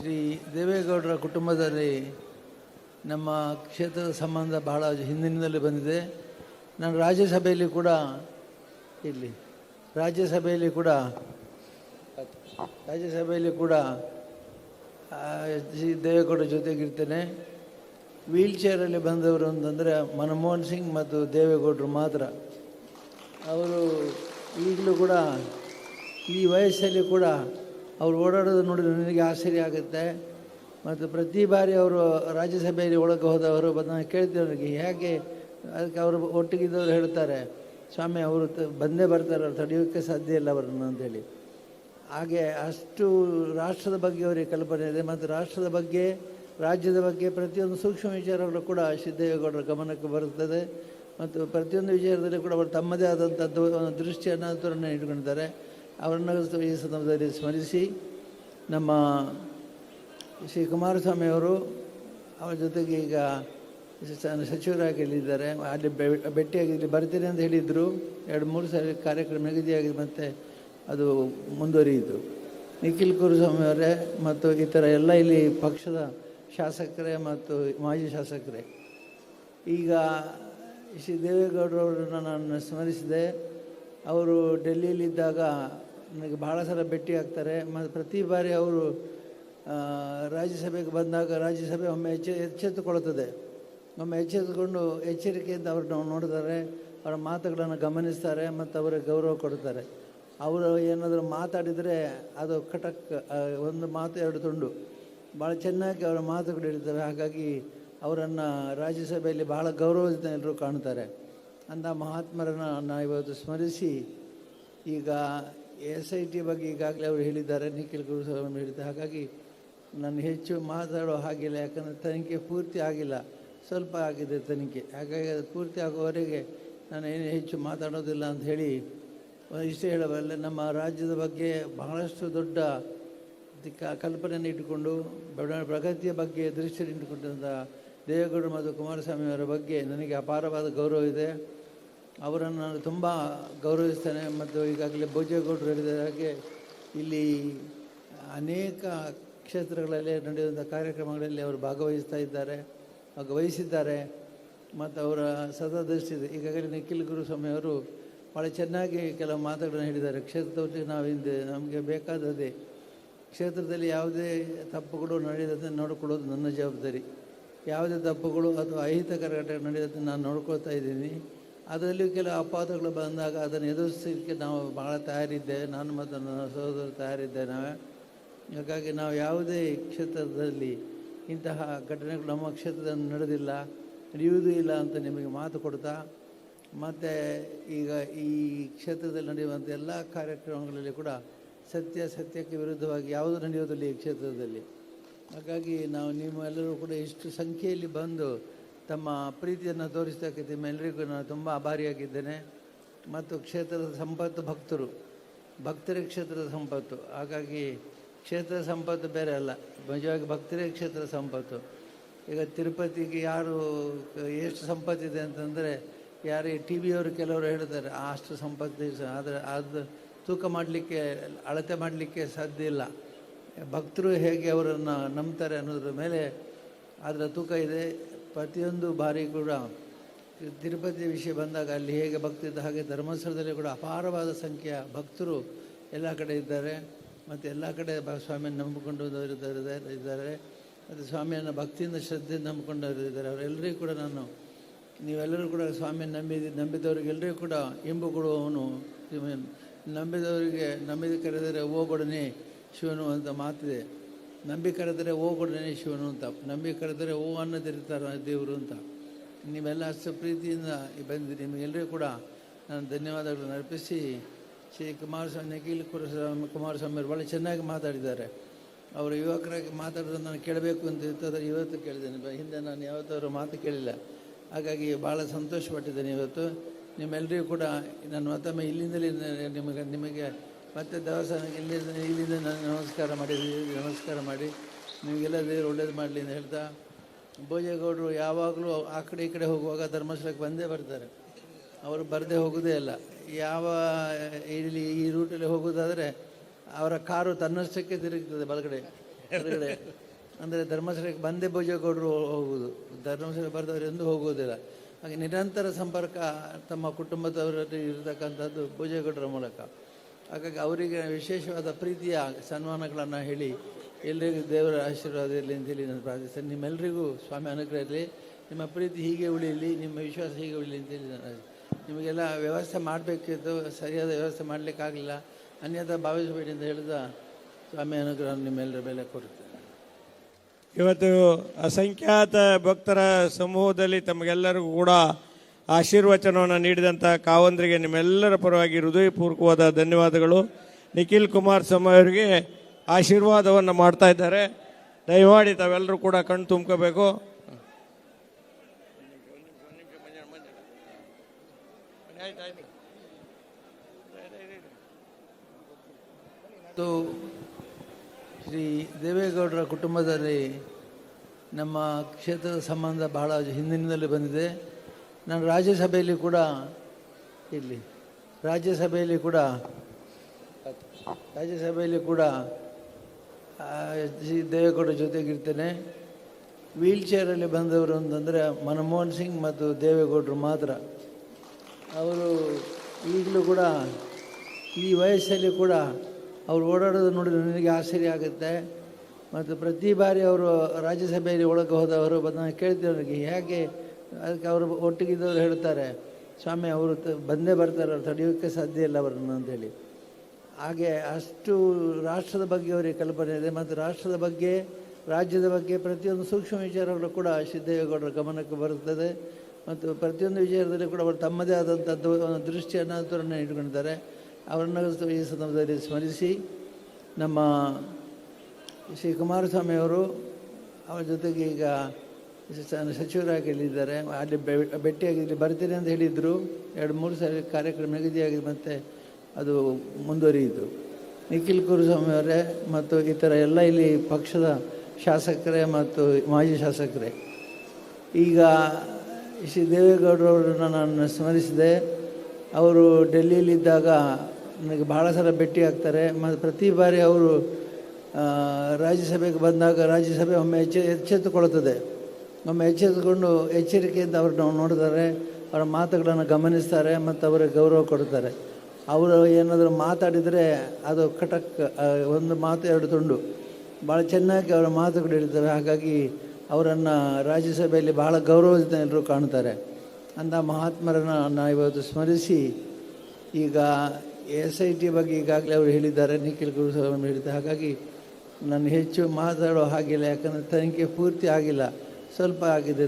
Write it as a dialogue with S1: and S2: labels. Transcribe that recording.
S1: ಶ್ರೀ ದೇವೇಗೌಡರ ಕುಟುಂಬದಲ್ಲಿ ನಮ್ಮ ಕ್ಷೇತ್ರದ ಸಂಬಂಧ ಬಹಳ ಹಿಂದಿನಿಂದಲೇ ಬಂದಿದೆ. ನಾನು ರಾಜ್ಯಸಭೆಯಲ್ಲಿ ಕೂಡ ಇಲ್ಲಿ, ರಾಜ್ಯಸಭೆಯಲ್ಲಿ ಕೂಡ ರಾಜ್ಯಸಭೆಯಲ್ಲಿ ಕೂಡ ಶ್ರೀ ದೇವೇಗೌಡರ ಜೊತೆಗಿರ್ತೇನೆ ವೀಲ್ ಚೇರಲ್ಲಿ ಬಂದವರು ಅಂತಂದರೆ ಮನಮೋಹನ್ ಸಿಂಗ್ ಮತ್ತು ದೇವೇಗೌಡರು ಮಾತ್ರ. ಅವರು ಈಗಲೂ ಕೂಡ ಈ ವಯಸ್ಸಲ್ಲಿ ಕೂಡ ಅವ್ರು ಓಡಾಡೋದು ನೋಡಿದ್ರೆ ನನಗೆ ಆಶ್ಚರ್ಯ ಆಗುತ್ತೆ. ಮತ್ತು ಪ್ರತಿ ಬಾರಿ ಅವರು ರಾಜ್ಯಸಭೆಯಲ್ಲಿ ಒಳಗೆ ಹೋದವರು ಬಂದಾಗ ಕೇಳ್ತೀವಿ ಅವರಿಗೆ, ಹೇಗೆ ಅದಕ್ಕೆ ಅವರು ಒಟ್ಟಿಗಿದ್ದವರು ಹೇಳ್ತಾರೆ, ಸ್ವಾಮಿ ಅವರು ಬಂದೇ ಬರ್ತಾರೆ, ಅವ್ರು ತಡೆಯೋಕ್ಕೆ ಸಾಧ್ಯ ಇಲ್ಲ ಅವರನ್ನು ಅಂತೇಳಿ ಹಾಗೆ ಅಷ್ಟು ರಾಷ್ಟ್ರದ ಬಗ್ಗೆ ಅವರಿಗೆ ಕಲ್ಪನೆ ಇದೆ, ಮತ್ತು ರಾಷ್ಟ್ರದ ಬಗ್ಗೆ, ರಾಜ್ಯದ ಬಗ್ಗೆ ಪ್ರತಿಯೊಂದು ಸೂಕ್ಷ್ಮ ವಿಚಾರಗಳು ಕೂಡ ಸಿದ್ದೇಗೌಡರ ಗಮನಕ್ಕೆ ಬರುತ್ತದೆ. ಮತ್ತು ಪ್ರತಿಯೊಂದು ವಿಚಾರದಲ್ಲಿ ಕೂಡ ಅವರು ತಮ್ಮದೇ ಆದಂಥದ್ದು ದೃಷ್ಟಿಯನ್ನು ಅದರನ್ನು ಇಟ್ಕೊಂಡಿದ್ದಾರೆ. ಅವರನ್ನು ಈ ಸಂದರ್ಭದಲ್ಲಿ ಸ್ಮರಿಸಿ ನಮ್ಮ ಶ್ರೀ ಕುಮಾರಸ್ವಾಮಿ ಅವರು ಅವರ ಜೊತೆಗೆ ಈಗ ಸಚಿವರಾಗಿ ಇಲ್ಲಿದ್ದಾರೆ. ಅಲ್ಲಿ ಭೇಟಿಯಾಗಿ ಇಲ್ಲಿ ಬರ್ತೀನಿ ಅಂತ ಹೇಳಿದರು. ಎರಡು, ಮೂರು ಸಾರಿ ಕಾರ್ಯಕ್ರಮ ನಿಗದಿಯಾಗಿ ಮತ್ತು ಅದು ಮುಂದುವರಿಯಿತು. ನಿಖಿಲ್ ಕುರುಸ್ವಾಮಿ ಅವರೇ ಮತ್ತು ಥರ ಎಲ್ಲ ಇಲ್ಲಿ ಪಕ್ಷದ ಶಾಸಕರೇ ಮತ್ತು ಮಾಜಿ ಶಾಸಕರೇ. ಈಗ ಶ್ರೀ ದೇವೇಗೌಡರವರನ್ನು ನಾನು ಸ್ಮರಿಸಿದೆ. ಅವರು ಡೆಲ್ಲಿಯಲ್ಲಿದ್ದಾಗ ನನಗೆ ಭಾಳ ಸಲ ಭೇಟಿ ಆಗ್ತಾರೆ. ಮತ್ತು ಪ್ರತಿ ಬಾರಿ ಅವರು ರಾಜ್ಯಸಭೆಗೆ ಬಂದಾಗ ರಾಜ್ಯಸಭೆ ಒಮ್ಮೆ ಎಚ್ಚೆ, ಎಚ್ಚೆತ್ತುಕೊಳ್ಳುತ್ತದೆ. ಒಮ್ಮೆ ಎಚ್ಚೆತ್ತುಕೊಂಡು ಎಚ್ಚರಿಕೆಯಿಂದ ಅವ್ರನ್ನ ನೋಡ್ತಾರೆ ಅವರ ಮಾತುಗಳನ್ನು ಗಮನಿಸ್ತಾರೆ ಮತ್ತು ಅವರಿಗೆ ಗೌರವ ಕೊಡ್ತಾರೆ ಅವರು ಏನಾದರೂ ಮಾತಾಡಿದರೆ ಅದು ಕಟಕ್ ಒಂದು ಮಾತು, ಎರಡು ತುಂಡು. ಭಾಳ ಚೆನ್ನಾಗಿ ಅವರ ಮಾತುಗಳು ಇರ್ತವೆ ಹಾಗಾಗಿ ಅವರನ್ನು ರಾಜ್ಯಸಭೆಯಲ್ಲಿ ಬಹಳ ಗೌರವದಿಂದ ಎಲ್ಲರೂ ಕಾಣ್ತಾರೆ ಅಂಥ ಮಹಾತ್ಮರನ್ನು ನಾವು ಇವತ್ತು ಸ್ಮರಿಸಿ ಈಗ ಎಸ್ ಐ ಟಿ ಬಗ್ಗೆ ಈಗಾಗಲೇ ಅವರು ಹೇಳಿದ್ದಾರೆ, ನಿಖಿಲ್ ಗುರುಸ್ವಾಮಿ ಹೇಳಿದ್ದಾರೆ ಹಾಗಾಗಿ ನಾನು ಹೆಚ್ಚು ಮಾತಾಡೋ ಹಾಗಿಲ್ಲ, ಯಾಕಂದರೆ ತನಿಖೆ ಪೂರ್ತಿ ಆಗಿಲ್ಲ. ಸ್ವಲ್ಪ ಆಗಿದೆ ತನಿಖೆ. ಹಾಗಾಗಿ ಅದು ಪೂರ್ತಿ ಆಗುವವರೆಗೆ ನಾನು ಏನು ಹೆಚ್ಚು ಮಾತಾಡೋದಿಲ್ಲ ಅಂತ ಹೇಳಿ ಇಷ್ಟೇ ಹೇಳಬಲ್ಲೆ, ನಮ್ಮ ರಾಜ್ಯದ ಬಗ್ಗೆ ಬಹಳಷ್ಟು ದೊಡ್ಡ ಕಲ್ಪನೆಯನ್ನು ಇಟ್ಟುಕೊಂಡು ಪ್ರಗತಿಯ ಬಗ್ಗೆ ದೃಷ್ಟಿಯನ್ನು ಇಟ್ಟುಕೊಂಡಂಥ ದೇವೇಗೌಡರು ಮತ್ತು ಕುಮಾರಸ್ವಾಮಿ ಅವರ ಬಗ್ಗೆ ನನಗೆ ಅಪಾರವಾದ ಗೌರವ ಇದೆ. ಅವರನ್ನು ನಾನು ತುಂಬ ಗೌರವಿಸ್ತೇನೆ ಮತ್ತು ಈಗಾಗಲೇ ಭೋಜೇಗೌಡರು ಹೇಳಿದ ಹಾಗೆ ಇಲ್ಲಿ ಅನೇಕ ಕ್ಷೇತ್ರಗಳಲ್ಲಿ ನಡೆಯುವಂಥ ಕಾರ್ಯಕ್ರಮಗಳಲ್ಲಿ ಅವರು ಭಾಗವಹಿಸ್ತಾ ಇದ್ದಾರೆ, ಭಾಗವಹಿಸಿದ್ದಾರೆ ಮತ್ತು ಅವರ ಸದೃಷ್ಟಿ ಇದೆ. ಈಗಾಗಲೇ ನಿಖಿಲ್ ಗುರುಸ್ವಾಮಿ ಅವರು ಭಾಳ ಚೆನ್ನಾಗಿ ಕೆಲವು ಮಾತುಗಳನ್ನು ಹೇಳಿದ್ದಾರೆ. ಕ್ಷೇತ್ರದಲ್ಲಿ ನಾವು ಹಿಂದೆ ನಮಗೆ ಬೇಕಾದದೇ ಕ್ಷೇತ್ರದಲ್ಲಿ ಯಾವುದೇ ತಪ್ಪುಗಳು ನಡೆಯದಂತೆ ನೋಡಿಕೊಳ್ಳೋದು ನನ್ನ ಜವಾಬ್ದಾರಿ. ಯಾವುದೇ ತಪ್ಪುಗಳು ಅಥವಾ ಅಹಿತಕರ ಘಟನೆ ನಡೆಯದಂತೆ ನಾನು ನೋಡ್ಕೊಳ್ತಾ ಇದ್ದೀನಿ. ಅದರಲ್ಲಿಯೂ ಕೆಲವು ಅಪವಾದಗಳು ಬಂದಾಗ ಅದನ್ನು ಎದುರಿಸಲಿಕ್ಕೆ ನಾವು ಭಾಳ ತಯಾರಿದ್ದೆ ನಾನು ಮತ್ತು ನನ್ನ ಸಹೋದರರು ತಯಾರಿದ್ದೆ ನಾವೇ. ಹಾಗಾಗಿ ನಾವು ಯಾವುದೇ ಕ್ಷೇತ್ರದಲ್ಲಿ ಇಂತಹ ಘಟನೆಗಳು ನಮ್ಮ ಕ್ಷೇತ್ರದಲ್ಲಿ ನಡೆದಿಲ್ಲ, ನಡೆಯುವುದೂ ಇಲ್ಲ ಅಂತ ನಿಮಗೆ ಮಾತು ಕೊಡ್ತಾ, ಮತ್ತು ಈಗ ಈ ಕ್ಷೇತ್ರದಲ್ಲಿ ನಡೆಯುವಂಥ ಎಲ್ಲ ಕಾರ್ಯಕ್ರಮಗಳಲ್ಲಿ ಕೂಡ ಸತ್ಯ ಸತ್ಯಕ್ಕೆ ವಿರುದ್ಧವಾಗಿ ಯಾವುದು ನಡೆಯೋದಿಲ್ಲ ಈ ಕ್ಷೇತ್ರದಲ್ಲಿ. ಹಾಗಾಗಿ ನಾವು ನಿಮ್ಮೆಲ್ಲರೂ ಕೂಡ ಇಷ್ಟು ಸಂಖ್ಯೆಯಲ್ಲಿ ಬಂದು ತಮ್ಮ ಪ್ರೀತಿಯನ್ನು ತೋರಿಸ್ತಕ್ಕೆ ನಿಮ್ಮೆಲ್ಲರಿಗೂ ನಾನು ತುಂಬ ಆಭಾರಿಯಾಗಿದ್ದೇನೆ. ಮತ್ತು ಕ್ಷೇತ್ರದ ಸಂಪತ್ತು ಭಕ್ತರು, ಭಕ್ತರೇ ಕ್ಷೇತ್ರದ ಸಂಪತ್ತು. ಹಾಗಾಗಿ ಕ್ಷೇತ್ರ ಸಂಪತ್ತು ಬೇರೆ ಅಲ್ಲ, ನಿಜವಾಗಿ ಭಕ್ತರೇ ಕ್ಷೇತ್ರ ಸಂಪತ್ತು. ಈಗ ತಿರುಪತಿಗೆ ಯಾರು ಎಷ್ಟು ಸಂಪತ್ತಿದೆ ಅಂತಂದರೆ, ಯಾರು ಟಿ ವಿಯವರು ಕೆಲವರು ಹೇಳ್ತಾರೆ, ಅಷ್ಟು ಸಂಪತ್ತು. ಆದರೆ ಅದು ತೂಕ ಮಾಡಲಿಕ್ಕೆ, ಅಳತೆ ಮಾಡಲಿಕ್ಕೆ ಸಾಧ್ಯ ಇಲ್ಲ. ಭಕ್ತರು ಹೇಗೆ ಅವರನ್ನು ನಂಬ್ತಾರೆ ಅನ್ನೋದ್ರ ಮೇಲೆ ಅದರ ತೂಕ ಇದೆ. ಪ್ರತಿಯೊಂದು ಬಾರಿ ಕೂಡ ತಿರುಪತಿ ವಿಷಯ ಬಂದಾಗ ಅಲ್ಲಿ ಹೇಗೆ ಭಕ್ತಿದ್ದ ಹಾಗೆ ಧರ್ಮಸ್ಥಳದಲ್ಲಿ ಕೂಡ ಅಪಾರವಾದ ಸಂಖ್ಯೆಯ ಭಕ್ತರು ಎಲ್ಲ ಕಡೆ ಇದ್ದಾರೆ. ಮತ್ತು ಎಲ್ಲ ಕಡೆ ಸ್ವಾಮಿಯನ್ನು ನಂಬಿಕೊಂಡು ಇದ್ದಾರೆ. ಮತ್ತು ಸ್ವಾಮಿಯನ್ನು ಭಕ್ತಿಯಿಂದ ಶ್ರದ್ಧೆಯಿಂದ ನಂಬಿಕೊಂಡವರು ಇದ್ದಾರೆ. ಅವರೆಲ್ಲರಿಗೂ ಕೂಡ ನಾನು ನೀವೆಲ್ಲರೂ ಕೂಡ ಸ್ವಾಮಿಯನ್ನು ನಂಬಿದ ನಂಬಿದವರಿಗೆಲ್ಲರಿಗೂ ಕೂಡ ಇಂಬು ಕೊಡುವವನು ನಂಬಿದವರಿಗೆ, ನಂಬಿದ ಕರೆದರೆ ಓಗೊಡನೆ ಶಿವನು ಅಂತ ಮಾತಿದೆ. ನಂಬಿ ಕರೆದರೆ ಓ ಶಿವನು ಅಂತ, ನಂಬಿ ಕರೆದರೆ ಓ ಅನ್ನದಿರ್ತಾರ ದೇವರು ಅಂತ. ನೀವೆಲ್ಲ ಅಷ್ಟು ಪ್ರೀತಿಯಿಂದ ಬಂದು ನಿಮಗೆಲ್ಲರಿಗೂ ಕೂಡ ನಾನು ಧನ್ಯವಾದಗಳನ್ನು ಅರ್ಪಿಸಿ, ಶ್ರೀ ಕುಮಾರಸ್ವಾಮಿ ನಿಖಿಲ್ ಕುಮಾರಸ್ವಾಮಿ ಕುಮಾರಸ್ವಾಮಿಯವರು ಭಾಳ ಚೆನ್ನಾಗಿ ಮಾತಾಡಿದ್ದಾರೆ. ಅವರು ಯುವಕರಾಗಿ ಮಾತಾಡೋದನ್ನು ನಾನು ಕೇಳಬೇಕು ಅಂತ ಇರ್ತದೆ ಇವತ್ತು ಕೇಳಿದ್ದೇನೆ. ಹಿಂದೆ ನಾನು ಯಾವತ್ತಾದರೂ ಮಾತು ಕೇಳಿಲ್ಲ. ಹಾಗಾಗಿ ಭಾಳ ಸಂತೋಷಪಟ್ಟಿದ್ದೇನೆ ಇವತ್ತು. ನಿಮ್ಮೆಲ್ಲರಿಗೂ ಕೂಡ ನಾನು ಮತ್ತೊಮ್ಮೆ ಇಲ್ಲಿಂದಲೇ ನಿಮಗೆ ನಿಮಗೆ ಮತ್ತೆ ದೇವಸ್ಥಾನಕ್ಕೆ ಇಲ್ಲಿಂದ ಇಲ್ಲಿಂದ ನಾನು ನಮಸ್ಕಾರ ಮಾಡಿ ನಮಸ್ಕಾರ ಮಾಡಿ. ನಿಮಗೆಲ್ಲ ದೇವರು ಒಳ್ಳೇದು ಮಾಡಲಿ ಅಂತ ಹೇಳ್ತಾ ಭೋಜೇಗೌಡರು ಯಾವಾಗಲೂ ಆ ಕಡೆ ಈ ಕಡೆ ಹೋಗುವಾಗ ಧರ್ಮಸ್ಥಳಕ್ಕೆ ಬಂದೇ ಬರ್ತಾರೆ. ಅವರು ಬರದೇ ಹೋಗೋದೇ ಇಲ್ಲ ಯಾವ, ಇಲ್ಲಿ ಈ ರೂಟಲ್ಲಿ ಹೋಗೋದಾದರೆ ಅವರ ಕಾರು ತನ್ನಷ್ಟಕ್ಕೆ ತಿರುಗ್ತದೆ ಬಲಗಡೆ ಹೊರಗಡೆ ಅಂದರೆ ಧರ್ಮಸ್ಥಳಕ್ಕೆ ಬಂದೇ ಭೋಜೇಗೌಡರು ಹೋಗುವುದು ಧರ್ಮಸ್ಥಳಕ್ಕೆ ಬರೆದವರು ಎಂದೂ ಹೋಗುವುದಿಲ್ಲ. ಹಾಗೆ ನಿರಂತರ ಸಂಪರ್ಕ ತಮ್ಮ ಕುಟುಂಬದವರಲ್ಲಿ ಇರತಕ್ಕಂಥದ್ದು ಭೋಜೇಗೌಡರ ಮೂಲಕ. ಹಾಗಾಗಿ ಅವರಿಗೆ ವಿಶೇಷವಾದ ಪ್ರೀತಿಯ ಸನ್ಮಾನಗಳನ್ನು ಹೇಳಿ ಎಲ್ಲರಿಗೂ ದೇವರ ಆಶೀರ್ವಾದ ಇರಲಿ ಅಂತೇಳಿ ನಾನು ಪ್ರಾರ್ಥಿಸ್ತೇನೆ. ನಿಮ್ಮೆಲ್ಲರಿಗೂ ಸ್ವಾಮಿ ಅನುಗ್ರಹ ಇರಲಿ. ನಿಮ್ಮ ಪ್ರೀತಿ ಹೀಗೆ ಉಳಿಯಲಿ, ನಿಮ್ಮ ವಿಶ್ವಾಸ ಹೀಗೆ ಉಳಿಯಲಿ ಅಂತೇಳಿ ನಾನು ನಿಮಗೆಲ್ಲ ವ್ಯವಸ್ಥೆ ಮಾಡಬೇಕಿತ್ತು. ಸರಿಯಾದ ವ್ಯವಸ್ಥೆ ಮಾಡಲಿಕ್ಕಾಗಲಿಲ್ಲ. ಅನ್ಯದ ಭಾವಿಸಬೇಡಿ ಅಂತ ಹೇಳಿದ ಸ್ವಾಮಿ ಅನುಗ್ರಹ ನಿಮ್ಮೆಲ್ಲರ ಮೇಲೆ ಕೊಡುತ್ತೇನೆ.
S2: ಇವತ್ತು ಅಸಂಖ್ಯಾತ ಭಕ್ತರ ಸಮೂಹದಲ್ಲಿ ತಮಗೆಲ್ಲರಿಗೂ ಕೂಡ ಆಶೀರ್ವಚನವನ್ನು ನೀಡಿದಂಥ ಕಾವಂದ್ರಿಗೆ ನಿಮ್ಮೆಲ್ಲರ ಪರವಾಗಿ ಹೃದಯಪೂರ್ವಕವಾದ ಧನ್ಯವಾದಗಳು. ನಿಖಿಲ್ ಕುಮಾರಸ್ವಾಮಿ ಅವರಿಗೆ ಆಶೀರ್ವಾದವನ್ನು ಮಾಡ್ತಾ ಇದ್ದಾರೆ. ದಯಮಾಡಿ ತಾವೆಲ್ಲರೂ ಕೂಡ ಕಣ್ಣು ತುಂಬ್ಕೋಬೇಕು.
S1: ಶ್ರೀ ದೇವೇಗೌಡರ ಕುಟುಂಬದಲ್ಲಿ ನಮ್ಮ ಕ್ಷೇತ್ರದ ಸಂಬಂಧ ಬಹಳ ಹಿಂದಿನಿಂದಲೇ ಬಂದಿದೆ. ನಾನು ರಾಜ್ಯಸಭೆಯಲ್ಲಿ ಕೂಡ ಇಲ್ಲಿ ರಾಜ್ಯಸಭೆಯಲ್ಲಿ ಕೂಡ ರಾಜ್ಯಸಭೆಯಲ್ಲಿ ಕೂಡ ದೇವೇಗೌಡ ಜೊತೆಗಿರ್ತೇನೆ ವೀಲ್ ಚೇರಲ್ಲಿ ಬಂದವರು ಅಂತಂದರೆ ಮನಮೋಹನ್ ಸಿಂಗ್ ಮತ್ತು ದೇವೇಗೌಡರು ಮಾತ್ರ. ಅವರು ಈಗಲೂ ಕೂಡ ಈ ವಯಸ್ಸಲ್ಲಿ ಕೂಡ ಅವರು ಓಡಾಡೋದು ನೋಡಿದ್ರೆ ನನಗೆ ಆಶ್ಚರ್ಯ ಆಗುತ್ತೆ. ಮತ್ತು ಪ್ರತಿ ಬಾರಿ ಅವರು ರಾಜ್ಯಸಭೆಯಲ್ಲಿ ಒಳಗೆ ಹೋದವರು ಬಂದ ಕೇಳ್ತೇವೆ ಅವರಿಗೆ, ಹೇಗೆ ಅದಕ್ಕೆ ಅವರು ಒಟ್ಟಿಗಿದ್ದವರು ಹೇಳ್ತಾರೆ ಸ್ವಾಮಿ, ಅವರು ಬಂದೇ ಬರ್ತಾರೆ, ಅವ್ರು ತಡೆಯೋಕ್ಕೆ ಸಾಧ್ಯ ಇಲ್ಲ ಅವರನ್ನು ಅಂತೇಳಿ ಹಾಗೆ ಅಷ್ಟು ರಾಷ್ಟ್ರದ ಬಗ್ಗೆ ಅವರಿಗೆ ಕಲ್ಪನೆ ಇದೆ ಮತ್ತು ರಾಷ್ಟ್ರದ ಬಗ್ಗೆ, ರಾಜ್ಯದ ಬಗ್ಗೆ ಪ್ರತಿಯೊಂದು ಸೂಕ್ಷ್ಮ ವಿಚಾರಗಳು ಕೂಡ ಸಿದ್ದೇಗೌಡರ ಗಮನಕ್ಕೆ ಬರುತ್ತದೆ ಮತ್ತು ಪ್ರತಿಯೊಂದು ವಿಚಾರದಲ್ಲಿ ಕೂಡ ಅವರು ತಮ್ಮದೇ ಒಂದು ದೃಷ್ಟಿಯನ್ನು ಅಂತರನ್ನು ಇಟ್ಕೊಂಡಿದ್ದಾರೆ. ಅವರನ್ನು ಈ ಸಂದರ್ಭದಲ್ಲಿ ಸ್ಮರಿಸಿ, ನಮ್ಮ ಶ್ರೀ ಕುಮಾರಸ್ವಾಮಿ ಅವರು ಅವರ ಜೊತೆಗೆ ಈಗ ಸಚಿವರಾಗಿ ಹೇಳಿದ್ದಾರೆ ಅಲ್ಲಿ ಭೇಟಿಯಾಗಿ ಇಲ್ಲಿ ಬರ್ತೀನಿ ಅಂತ ಹೇಳಿದರು. ಎರಡು, ಮೂರು ಸಾರಿ ಕಾರ್ಯಕ್ರಮ ನಿಗದಿಯಾಗಿ ಮತ್ತು ಅದು ಮುಂದುವರಿಯಿತು. ನಿಖಿಲ್ ಕುರುಸ್ವಾಮಿ ಅವರೇ ಮತ್ತು ಈ ಥರ ಎಲ್ಲ ಇಲ್ಲಿ ಪಕ್ಷದ ಶಾಸಕರೇ ಮತ್ತು ಮಾಜಿ ಶಾಸಕರೇ. ಈಗ ಶ್ರೀ ದೇವೇಗೌಡರವರನ್ನು ನಾನು ಸ್ಮರಿಸಿದೆ. ಅವರು ಡೆಲ್ಲಿಯಲ್ಲಿದ್ದಾಗ ನನಗೆ ಭಾಳ ಸಲ ಭೇಟಿ ಆಗ್ತಾರೆ. ಮತ್ತು ಪ್ರತಿ ಬಾರಿ ಅವರು ರಾಜ್ಯಸಭೆಗೆ ಬಂದಾಗ ರಾಜ್ಯಸಭೆ ಒಮ್ಮೆ ಎಚ್ಚೆ, ಎಚ್ಚೆತ್ತುಕೊಳ್ಳುತ್ತದೆ. ಒಮ್ಮೆ ಎಚ್ಚೆತ್ಕೊಂಡು ಎಚ್ಚರಿಕೆಯಿಂದ ಅವ್ರನ್ನ ನೋಡ್ತಾರೆ ಅವರ ಮಾತುಗಳನ್ನು ಗಮನಿಸ್ತಾರೆ ಮತ್ತು ಅವರಿಗೆ ಗೌರವ ಕೊಡ್ತಾರೆ. ಅವರು ಏನಾದರೂ ಮಾತಾಡಿದರೆ ಅದು ಕಟಕ್ ಒಂದು ಮಾತು ಎರಡು ತುಂಡು. ಭಾಳ ಚೆನ್ನಾಗಿ ಅವರ ಮಾತುಗಳು ಹಾಗಾಗಿ ಅವರನ್ನು ರಾಜ್ಯಸಭೆಯಲ್ಲಿ ಬಹಳ ಗೌರವದಿಂದ ಎಲ್ಲರೂ ಕಾಣ್ತಾರೆ. ಅಂಥ ಮಹಾತ್ಮರನ್ನು ನಾವು ಇವತ್ತು ಸ್ಮರಿಸಿ, ಈಗ ಎಸ್ ಐ ಟಿ ಬಗ್ಗೆ ಈಗಾಗಲೇ ಅವರು ಹೇಳಿದ್ದಾರೆ, ನಿಖಿಲ್ ಗುರುಸ್ವಾಮಿ ಹೇಳಿದ್ದಾರೆ. ಹಾಗಾಗಿ ನಾನು ಹೆಚ್ಚು ಮಾತಾಡೋ ಹಾಗಿಲ್ಲ, ಯಾಕಂದರೆ ತನಿಖೆ ಪೂರ್ತಿ ಆಗಿಲ್ಲ. ಸ್ವಲ್ಪ ಆಗಿದೆ.